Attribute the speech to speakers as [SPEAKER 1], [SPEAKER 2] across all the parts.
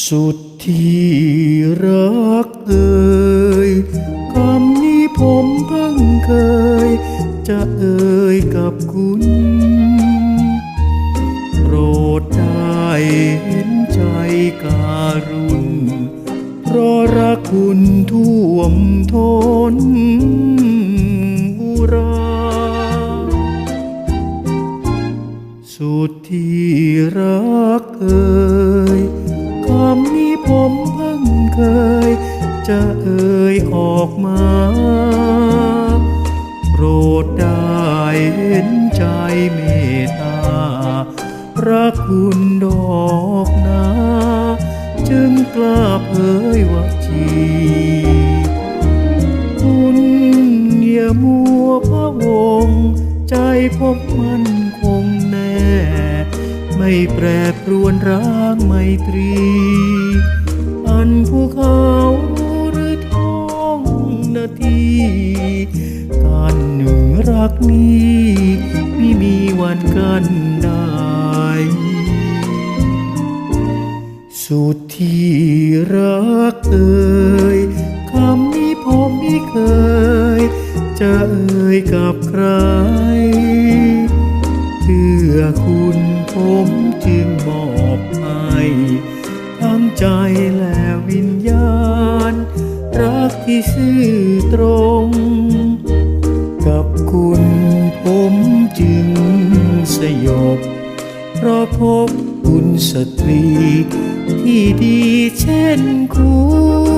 [SPEAKER 1] สุดที่รักเอ่ยคำนี้ผมเพิ่งเคย จะเอ่ยกับคุณ โปรดได้เห็นใจการุณ เพราะรักคุณท่วมท้นอุรา สุดที่รักเอ่ย จะเอ่ยออกมา โปรดได้เห็นใจเมตตาพรักคุณดอกนา จึงกล้าเผยว่าจีคุณอย่ามัวพระวง ใจผมมันคงแน่ ไม่แปรปรวนร้างไมตรี อันภูเขา รักนี้ไม่มีวันกันได้สุดที่รักเอ่ยคำนี้ผมไม่เคย จะเอ่ยกับใครเพื่อคุณผมจึงมอบให้ทั้งใจและวิญญาณ รักที่ซื่อตรง คุณผมจึงสยบ เพราะพบคุณสตรีที่ดีเช่นคุณ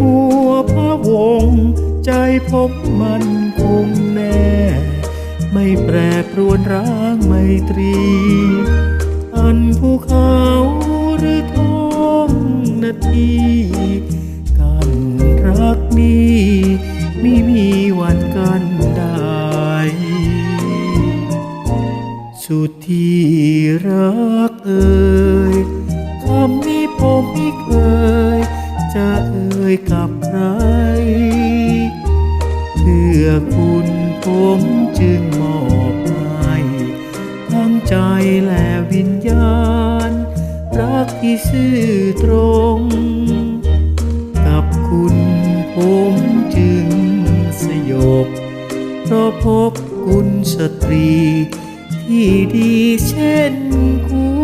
[SPEAKER 1] มัวพะวง ใจพบมันคงแน่ ไม่แปรปรวนร้างไมตรี อันภูเขาหรือท้องนาทีกันรักนี้ไม่มีวันกันได้ สุดที่ ผมจึงมอบให้ทั้งใจและวิญญาณ รักที่ซื่อตรง กับคุณผมจึงสยบเพราะพบคุณสตรี ที่ดีเช่นคุณ